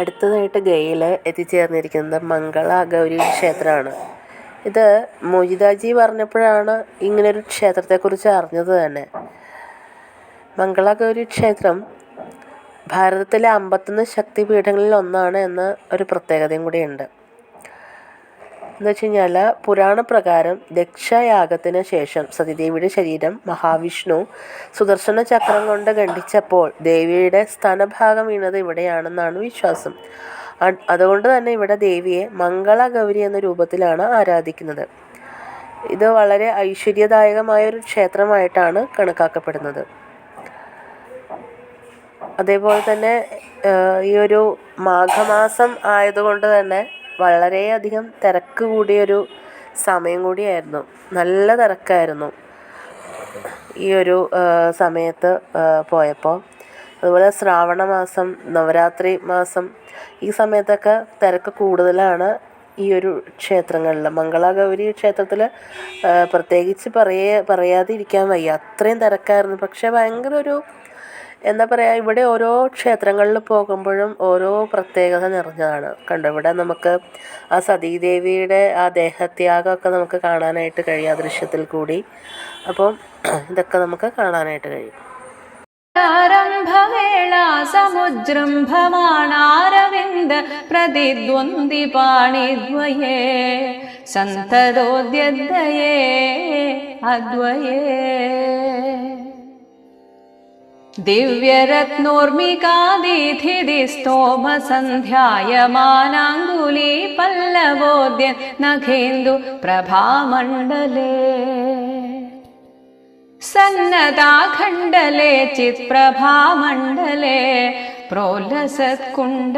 അടുത്തതായിട്ട് ഗയയിൽ എത്തിച്ചേർന്നിരിക്കുന്നത് മംഗള ഗൗരി ക്ഷേത്രമാണ്. ഇത് മൊയ്താജി പറഞ്ഞപ്പോഴാണ് ഇങ്ങനൊരു ക്ഷേത്രത്തെക്കുറിച്ച് അറിഞ്ഞത് തന്നെ. മംഗള ഗൗരി ക്ഷേത്രം ഭാരതത്തിലെ അമ്പത്തൊന്ന് ശക്തിപീഠങ്ങളിൽ ഒന്നാണ് എന്ന ഒരു പ്രത്യേകതയും കൂടിയുണ്ട്. എന്ന് വെച്ച് കഴിഞ്ഞാൽ പുരാണപ്രകാരം ദക്ഷയാഗത്തിന് ശേഷം സതിദേവിയുടെ ശരീരം മഹാവിഷ്ണു സുദർശന ചക്രം കൊണ്ട് ഖണ്ഡിച്ചപ്പോൾ ദേവിയുടെ സ്ഥാനഭാഗം വീണത് ഇവിടെയാണെന്നാണ് വിശ്വാസം. അതുകൊണ്ട് തന്നെ ഇവിടെ ദേവിയെ മംഗളഗൗരി എന്ന രൂപത്തിലാണ് ആരാധിക്കുന്നത്. ഇത് വളരെ ഐശ്വര്യദായകമായ ഒരു ക്ഷേത്രമായിട്ടാണ് കണക്കാക്കപ്പെടുന്നത്. അതേപോലെ തന്നെ ഈ ഒരു മാഘമാസം ആയതുകൊണ്ട് തന്നെ വളരെയധികം തിരക്ക് കൂടിയൊരു സമയം കൂടിയായിരുന്നു. നല്ല തിരക്കായിരുന്നു ഈ ഒരു സമയത്ത് പോയപ്പോൾ അതുപോലെ ശ്രാവണ മാസം നവരാത്രി മാസം ഈ സമയത്തൊക്കെ തിരക്ക് കൂടുതലാണ് ഈ ഒരു ക്ഷേത്രങ്ങളിൽ മംഗളാഗൗരി ക്ഷേത്രത്തിൽ പ്രത്യേകിച്ച് പറയേ പറയാതിരിക്കാൻ വയ്യ. അത്രയും തിരക്കായിരുന്നു. പക്ഷേ ഭയങ്കര ഒരു എന്താ പറയുക ഇവിടെ ഓരോ ക്ഷേത്രങ്ങളിൽ പോകുമ്പോഴും ഓരോ പ്രത്യേകത നിറഞ്ഞതാണ്. കണ്ടോ ഇവിടെ നമുക്ക് ആ സതീദേവിയുടെ ആ ദേഹത്യാഗമൊക്കെ നമുക്ക് കാണാനായിട്ട് കഴിയും ആ ദൃശ്യത്തിൽ കൂടി. അപ്പം ഇതൊക്കെ നമുക്ക് കാണാനായിട്ട് കഴിയും. ആരംഭവേള സമുജൃംഭമാണാരവിന്ദ പ്രതിദ്വന്ദ്വിപാണിദ്വയേ സന്തതോദ്യദ്വയേ അദ്വയേ. दिव्यरत्नोर्मिकादिथिदिस्तोमसन्ध्यायमानाङ्गुली पल्लवोद्य नखेन्दु प्रभामण्डले। सन्नदाखण्डले चित्प्रभामण्डले प्रोल्लसत्कुण्ड